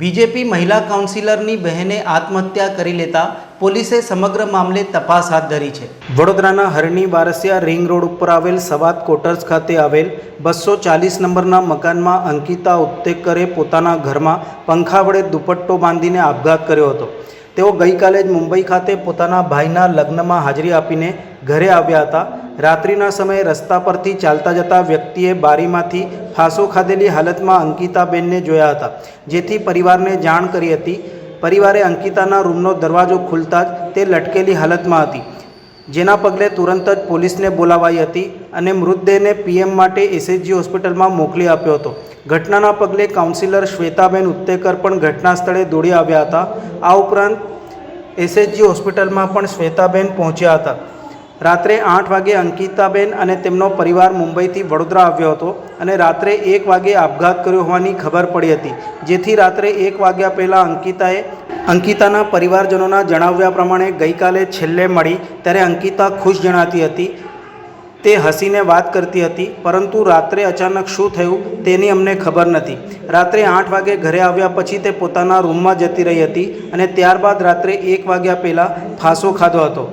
BJP મહિલા કાઉન્સિલરની બહેને આત્મહત્યા કરી લેતા પોલીસે સમગ્ર મામલે તપાસ હાથ ધરી છે. વડોદરાના હરણી બારસિયા રિંગ રોડ ઉપર આવેલ સવાત કોટર્સ ખાતે આવેલ બસો ચાલીસ નંબરના મકાનમાં અંકિતા ઉત્તેકરે પોતાના ઘરમાં પંખા વડે દુપટ્ટો બાંધીને આપઘાત કર્યો હતો. તેઓ ગઈકાલે જ મુંબઈ ખાતે પોતાના ભાઈના લગ્નમાં હાજરી આપીને ઘરે આવ્યા હતા. રાત્રિના સમયે રસ્તા પરથી ચાલતા જતા વ્યક્તિએ બારીમાંથી ફાંસો ખાધેલી હાલતમાં અંકિતાબેનને જોયા હતા, જેથી પરિવારને જાણ કરી હતી. પરિવારે અંકિતાના રૂમનો દરવાજો ખુલતા જ તે લટકેલી હાલતમાં હતી. જેના પગલે તુરંત જ પોલીસને બોલાવાઈ હતી અને મૃતદેહને પીએમ માટે એસએચજી હોસ્પિટલમાં મોકલી આપ્યો હતો. ઘટનાના પગલે કાઉન્સિલર શ્વેતાબેન ઉત્તેકર પણ ઘટના સ્થળે દોડી આવ્યા હતા. આ ઉપરાંત એસએચજી હોસ્પિટલમાં પણ શ્વેતાબેન પહોંચ્યા હતા. રાત્રે આઠ વાગે અંકિતાબેન અને તેમનો પરિવાર મુંબઈથી વડોદરા આવ્યો હતો અને રાત્રે એક વાગે આપઘાત કર્યો હોવાની ખબર પડી હતી. જેથી રાત્રે એક વાગ્યા પહેલાં અંકિતાએ અંકિતાના પરિવારજનોના જણાવ્યા પ્રમાણે ગઈકાલે છેલ્લે મળી ત્યારે અંકિતા ખુશ જણાતી હતી. તે હસીને વાત કરતી હતી, પરંતુ રાત્રે અચાનક શું થયું તેની અમને ખબર નથી. રાત્રે આઠ વાગે ઘરે આવ્યા પછી તે પોતાના રૂમમાં જતી રહી હતી અને ત્યારબાદ રાત્રે એક વાગ્યા પહેલાં ફાંસો ખાધો હતો.